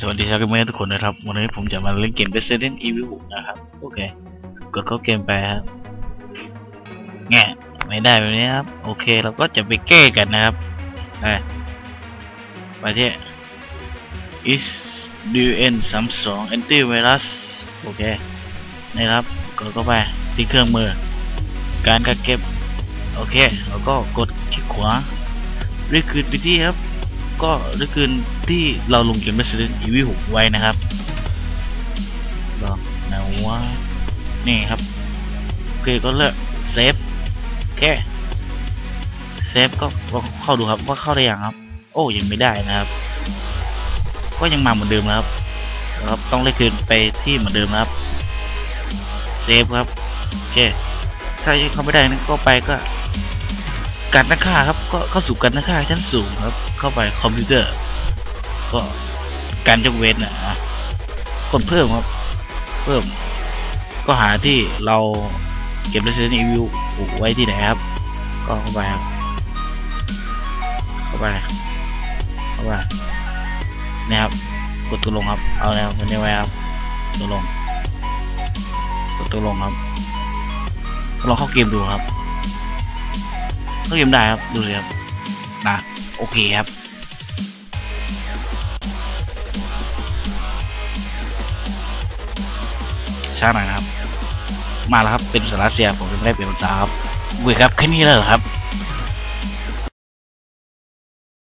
สวัสดีชาวเกมเมอร์ทุกคนนะครับ วันนี้ผมจะมาเล่นเกม Resident Evil นะครับ โอเค กดเข้าเกมไปครับแง่ไม่ได้แบบนี้ครับ โอเคเราก็จะไปแก้กันนะครับไปไปที่ is dn 3 2 anti virus โอเค นี่ครับ กดเข้าไปที่เครื่องมือ การกักเก็บ โอเค แล้วก็กดคลิกขวาเรียกคืนไปที่ครับ ก็เรียกคืนที่เราลงเกม Resident Evil 6ไว้นะครับลองนะว่านี่ครับ โอเคก็เลือกเซฟโอเคเซฟก็ลองเข้าดูครับว่าเข้าได้ยังครับ โอ้ยังไม่ได้นะครับ ก็ยังมาเหมือนเดิมนะครับครับต้องเรียกคืนไปที่เหมือนเดิมนะครับเซฟครับโอเคถ้ายังเข้าไม่ได้นะก็ไปก็ การตั้งค่าครับก็เข้าสู่การตั้งค่าชั้นสูงครับ เข้าไปคอมพิวเตอร์ ก็การยกเว้นนะอะกดเพิ่มครับ เพิ่ม ก็หาที่เราเก็บ Resident Evil ไว้ที่ไหนครับ ก็เข้าไปครับ เข้าไป เข้าไปนี่ครับ กดตัวลงครับ เอาแล้วมันนี้ไว้ครับ ตัวลง กดตัวลงครับลองเข้าเกมดูครับ ก็เกมได้ครับ ดูเลยครับนะโอเคครับช้าหน่อยนะครับ มาแล้วครับเป็นสาระเสียผมจะไม่ได้เป็นภาษาครับคุยครับแค่นี้เลยเหรอครับ